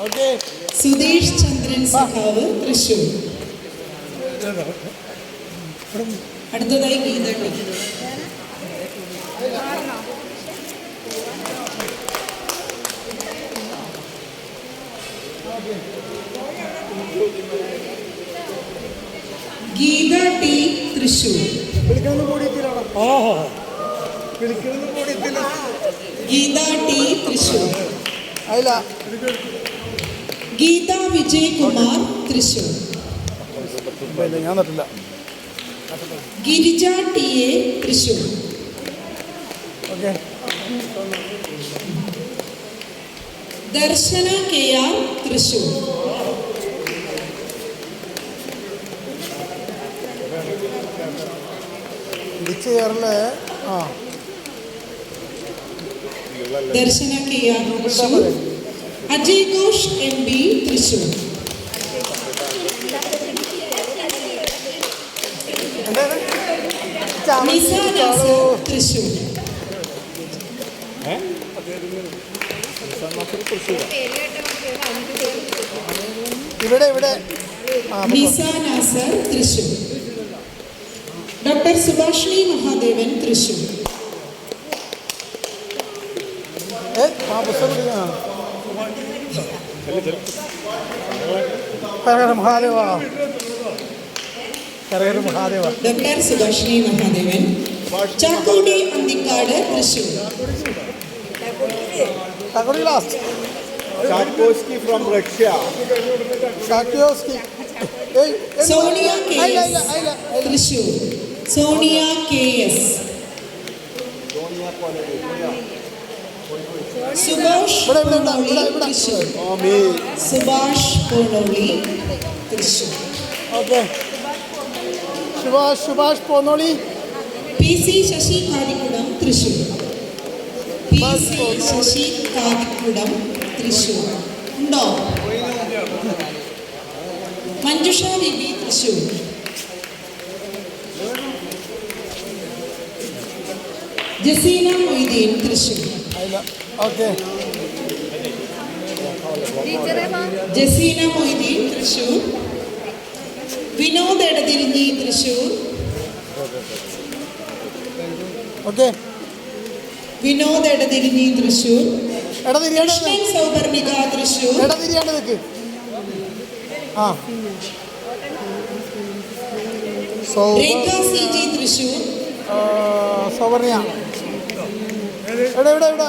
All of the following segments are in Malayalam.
ഓക്കെ സുധീഷ് ചന്ദ്രൻ സഖാവ് തൃശൂർ അടുത്തതായി ഗീത ടി. ഗീത ടി തൃശൂർ ഓഹോ ഗീത ടി തൃശൂർ. ഗീത വിജയ് കുമാർ തൃശൂർ ഞാൻ നട്ടില്ല Girija T A Thrissur. Darshana K R Thrissur. ഇടിച്ച് ആ. Darshana K R Thrissur Ajay Ghosh M P Thrissur. Thrissur. ഇവിടെ ഇവിടെ. തൃശൂർ. ഡോക്ടർ സുഭാഷിണി മഹാദേവൻ തൃശൂർ ഏ ആ പുസ്തകം ആ കരകര മഹാദേവ. കരകര മഹാദേവ. ഡോക്ടർ സുഭാഷിണി മഹാദേവൻ. ചാക്കോടി അന്തിക്കാട് തൃശൂർ ലാസ്റ്റ് Russia. ഷാക്കിയോസ്കി ഏയ് ഏയ് Sonia K S. Thrissur Sonia K S. ഇവിടെ, ഇവിടെ, പൂണോളി ഇവിടെ, ഇവിടെ. Thrissur Tommy. Subhash Poonoli Thrissur okay. Subhash Subhash Ponnoli P C Sasi Karikkudam Thrissur P C Sasi Karikkudam Thrissur ഉണ്ടോ? മഞ്ജുഷ ബിബി തൃശൂർ ജസീന മൊയ്തീൻ തൃശൂർ അയില ഓക്കെ ജസീന മൊയ്തീൻ തൃശൂർ. വിനോദ് എടതിരിഞ്ഞി തൃശൂർ. ഓക്കെ വിനോദ് എടതിരിഞ്ഞി തൃശൂർ. കൃഷ്ണൻ സൗപർണിക തൃശൂർ. എടാ തിരിയാണ്ട് നിൽക്ക് ആ. Rekha C G Thrissur. സൗവർണിയ. എവിടെ എവിടെ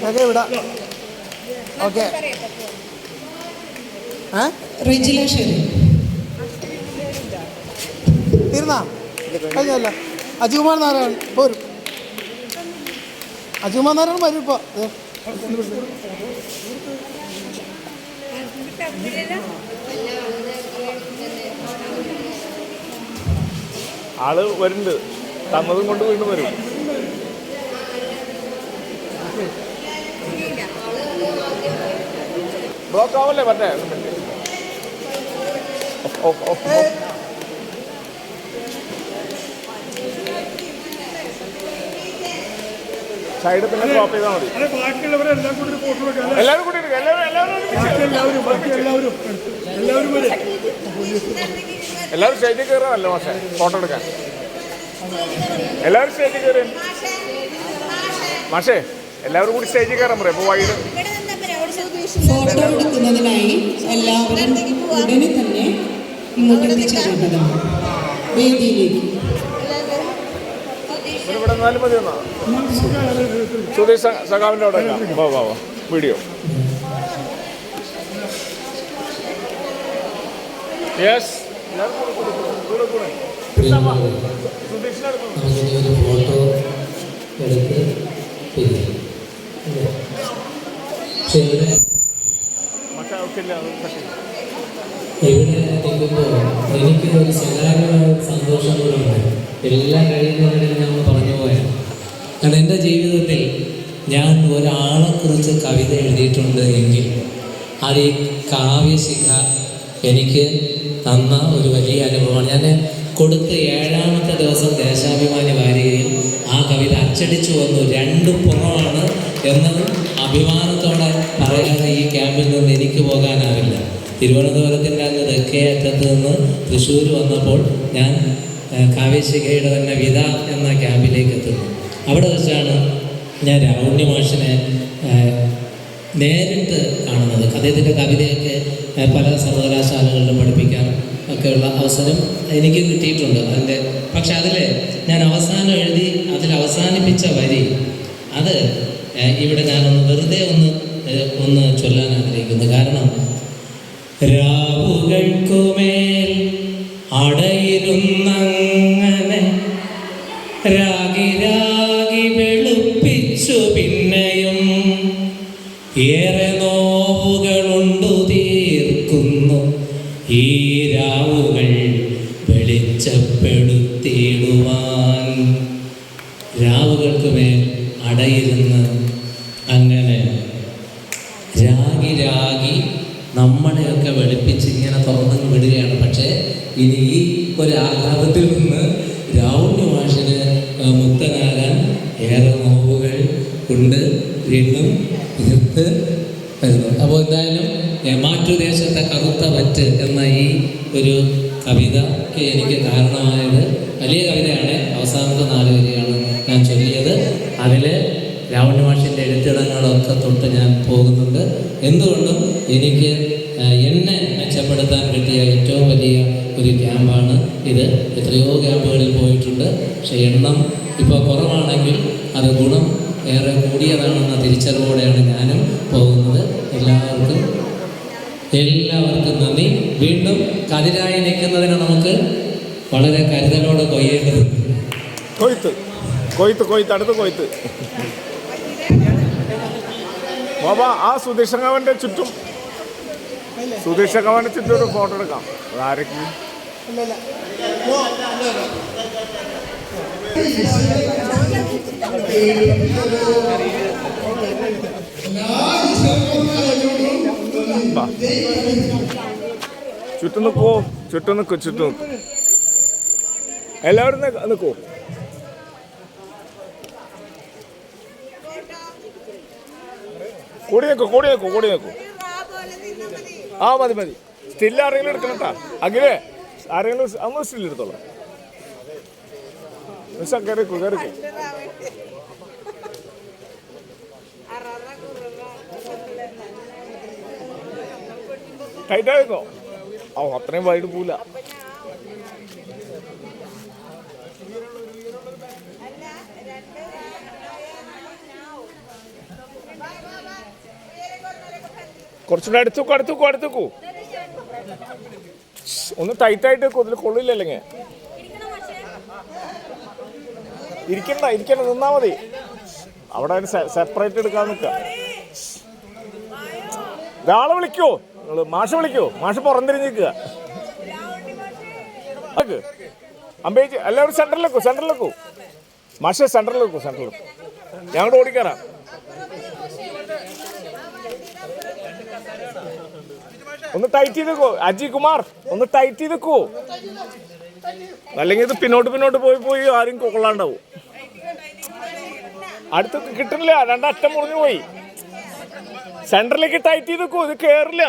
ഓക്കെ. ഇവിടെ ഓക്കെ തീർന്നാ? കഴിഞ്ഞല്ല. അജുകുമാർ നാരായണൻ പോരും. അജുകുമാർ നാരായണൻ വരും ഇപ്പോൾ ആൾ വരുന്നുണ്ട്. തന്നതും കൊണ്ട് വീണ്ടും വരും. Block ആവല്ലേ off, off, off, off. Side പിന്നെ ഡ്രോപ്പ് ചെയ്താൽ മതി. ബാക്കിയുള്ളവരെല്ലാം കൂടി ഫോട്ടോ എടുക്കാം എല്ലാവരും കൂടി എല്ലാവരും എല്ലാവരും ബാക്കി എല്ലാവരും എല്ലാവരും വരെ. എല്ലാവരും സ്റ്റേജിൽ കയറാമല്ലോ മാഷെ. ഫോട്ടോ എടുക്കാൻ. എല്ലാവരും സ്റ്റേജിൽ കയറി മാഷേ എല്ലാവരും കൂടി സ്റ്റേജിൽ കയറാൻ പറയാം. അപ്പോൾ വൈകിട്ട് ഫോട്ടോ എടുക്കുന്നതിനായി എല്ലാവരും ഉടനെ തന്നെ ഇങ്ങോട്ട് എത്തിച്ചേരേണ്ടതാണ് വേദിയിലേക്ക്. നിന്നാലും മതി എന്നാ. സുധീഷ് സഖാവിന്റെ അവിടെ വാ വാ വീഡിയോ. യെസ് എവിടെ സ്വകാര്യമായ സന്തോഷം കൂടെ ഉണ്ട്. എല്ലാം കഴിയുന്നവരെ കാരണം എന്റെ ജീവിതത്തിൽ ഞാൻ ഒരാളെക്കുറിച്ച് കവിത എഴുതിയിട്ടുണ്ട് എങ്കിൽ അത് ഈ കാവ്യശിഖ എനിക്ക് തന്ന ഒരു വലിയ അനുഭവമാണ്. ഞാൻ കൊടുത്ത ഏഴാമത്തെ ദിവസം ദേശാഭിമാനി വാരികയിൽ ആ കവിത അച്ചടിച്ചു വന്നു. രണ്ട് പുറമാണ് എന്നത് അഭിമാനത്തോടെ പറയാതെ ഈ ക്യാമ്പിൽ നിന്ന് എനിക്ക് പോകാനാവില്ല. തിരുവനന്തപുരത്തിന്റെ അങ്ങ് തെക്കേ അറ്റത്ത് നിന്ന് തൃശ്ശൂർ വന്നപ്പോൾ ഞാൻ കാവ്യശിഖയുടെ തന്നെ വിത എന്ന ക്യാമ്പിലേക്ക് എത്തുന്നു. അവിടെ വെച്ചാണ് ഞാൻ രാവുണ്ണി മാഷിനെ നേരിട്ട് കാണുന്നത്. അദ്ദേഹത്തിന്റെ കവിതയൊക്കെ പല സർവകലാശാലകളിലും പഠിപ്പിക്കാൻ ഒക്കെയുള്ള അവസരം എനിക്ക് കിട്ടിയിട്ടുണ്ട് അതിന്റെ. പക്ഷെ അതിൽ ഞാൻ അവസാനം എഴുതി അതിൽ അവസാനിപ്പിച്ച വരി അത് ഇവിടെ ഞാനൊന്ന് വെറുതെ ഒന്ന് ഒന്ന് ചൊല്ലാൻ ആഗ്രഹിക്കുന്നു. കാരണം രാവുകൾക്കുമേൽ അടയിരുന്നങ്ങനെ രാഗി വെളിച്ചപ്പെടുത്തിയിടുവാൻ രാവുകൾക്ക് മേൽ അടയിരുന്ന് അങ്ങനെ രാഗി രാഗി നമ്മളെയൊക്കെ വെളുപ്പിച്ച് ഇങ്ങനെ തുറന്നു വിടുകയാണ്. പക്ഷേ ഇനി ഈ ഒരു ആഘാതത്തിൽ നിന്ന് രാവുണ്യ മാഷിന് മുക്തനാകാൻ ഏറെ നോവുകൾ ഉണ്ട്. വീണ്ടും തീർത്ത് വരുന്നു അപ്പോൾ എന്തായാലും മാറ്റുദേശത്തെ കറുത്ത പറ്റ് എന്ന ഈ ഒരു കവിതയ്ക്ക് എനിക്ക് കാരണമായത് വലിയ കവിതയാണ്. അവസാനത്തെ നാല് വരിയാണ് ഞാൻ ചൊല്ലിയത്. അതിൽ രാവണ മാഷിന്റെ എഴുത്തിടങ്ങളൊക്കെ തൊട്ട് ഞാൻ പോകുന്നുണ്ട്. എന്തുകൊണ്ടും എനിക്ക് എന്നെ മെച്ചപ്പെടുത്താൻ കിട്ടിയ ഏറ്റവും വലിയ ഒരു ക്യാമ്പാണ് ഇത്. എത്രയോ ക്യാമ്പുകളിൽ പോയിട്ടുണ്ട്. പക്ഷെ എണ്ണം ഇപ്പോൾ കുറവാണെങ്കിൽ അത് ഗുണം ഏറെ കൂടിയതാണെന്ന തിരിച്ചറിവോടെയാണ് ഞാനും പോകുന്നത്. എല്ലാവർക്കും എല്ലാവർക്കും നന്ദി. വീണ്ടും കതിരായി നിൽക്കുന്നതിന് നമുക്ക് വളരെ കരുതലോടെ കൊയ്യേണ്ടത് കൊയ്ത്ത്. കൊയ്ത്ത് കൊയ്ത്ത്. അടുത്ത് കൊയ്ത്ത്. ബാബ ആ സുധീഷകവന്റെ ചുറ്റും സുധീഷകവന്റെ ചുറ്റും ഒരു ഫോട്ടോ എടുക്കാം. അതാരൊക്കെ? ചുറ്റും നിൽക്കുവോ ചുറ്റും നിൽക്കൂ ചുറ്റും എല്ലാവരും നിൽക്ക- കൂടി നിൽക്കൂ കൂടി നിൽക്കൂ കൂടി നിൽക്കൂ ആ മതി മതി. സ്റ്റിൽ ആരെങ്കിലും എടുക്കണം കേട്ടാ അഖിലേ ആരെങ്കിലും അന്ന് സ്റ്റിൽ എടുത്തോളാം. കയറിക്കൂ കയറിക്കൂ ടൈറ്റ് ഓ അത്രയും വൈഡ് പോല കുറച്ചുകൂടെ അടുത്തുക്കോ അടുത്തുക്കോ അടുത്തുക്കോ ഒന്ന് ടൈറ്റ് ആയിട്ട് വെക്കൂ ഇതിൽ കൊള്ളില്ല അല്ലെങ്കിൽ. ഇരിക്കണ്ട ഇരിക്കണ്ട നിന്നാ മതി. അവിടെ സെപ്പറേറ്റ് എടുക്കാൻ നിൽക്കുക. ഒരാളെ വിളിക്കോ. നിങ്ങൾ മാഷ വിളിക്കോ. മാഷ് പുറന്തിരിഞ്ഞിരിക്കുക. അമ്പേജ് എല്ലാവരും സെന്ററിലേക്കോ വെക്കൂ മാഷ സെന്ററിലേക്കോ വെക്കൂ ഞങ്ങളുടെ ഓടിക്കാറാ ഒന്ന് ടൈറ്റ് ചെയ്തേക്കോ അജി കുമാർ ഒന്ന് ടൈറ്റ് ചെയ്തേക്കോ അല്ലെങ്കിൽ ഇത് പിന്നോട്ട് പിന്നോട്ട് പോയി പോയി ആരും കൊള്ളാണ്ടാവും. അടുത്ത് കിട്ടണില്ല രണ്ടറ്റം മുറിഞ്ഞു പോയി. സെന്ററിലേക്ക് ടൈറ്റ് ചെയ്തേക്കോ ഇത് കേറില്ല.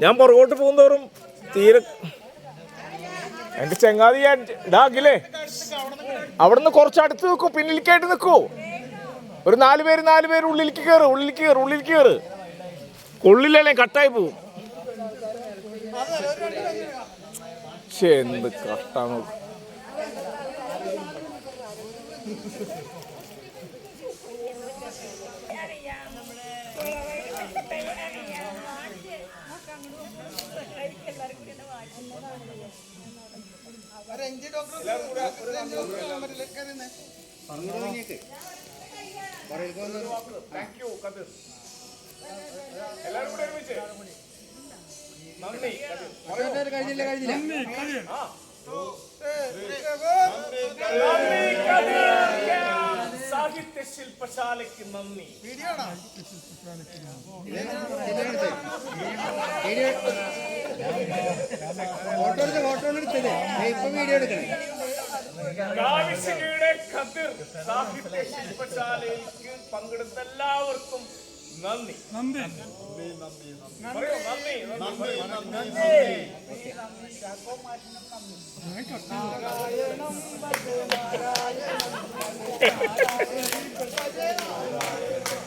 ഞാൻ പുറകോട്ട് പോകുന്തോറും തീരെ എന്റെ ചെങ്ങാതി ഞാൻ ഇടാകില്ലേ അവിടുന്ന് കുറച്ച് അടുത്ത് നിൽക്കൂ പിന്നിലേക്കായിട്ട് നിൽക്കൂ ഒരു നാല് പേര് നാല് പേര് ഉള്ളിലേക്ക് കയറ് ഉള്ളിലേക്ക് കയറ് ഉള്ളിലേക്ക് കയറ് ഉള്ളിലല്ലേ കട്ടായി പോവും. ശ്ശേ, എന്ത് കഷ്ടാ നോക്ക് എല്ലാവരും കൂടെ ഒരുമിച്ച്. നന്ദി നന്ദി കതിർ. സാഹിത്യ ശില്പശാലയ്ക്ക് നന്ദി ഫോട്ടോ എടുത്ത് ഫോട്ടോ എടുത്തല്ലേ ഇപ്പൊ വീഡിയോ എടുക്കണേ കാവിശികയുടെ ഖദിർ സാഹിത്യ ശില്പശാലയിലേക്ക് പങ്കെടുത്ത എല്ലാവർക്കും നന്ദി നന്ദി പറയൂ. നന്ദി നന്ദി. ഞാൻ കട്ട് ചെയ്തു.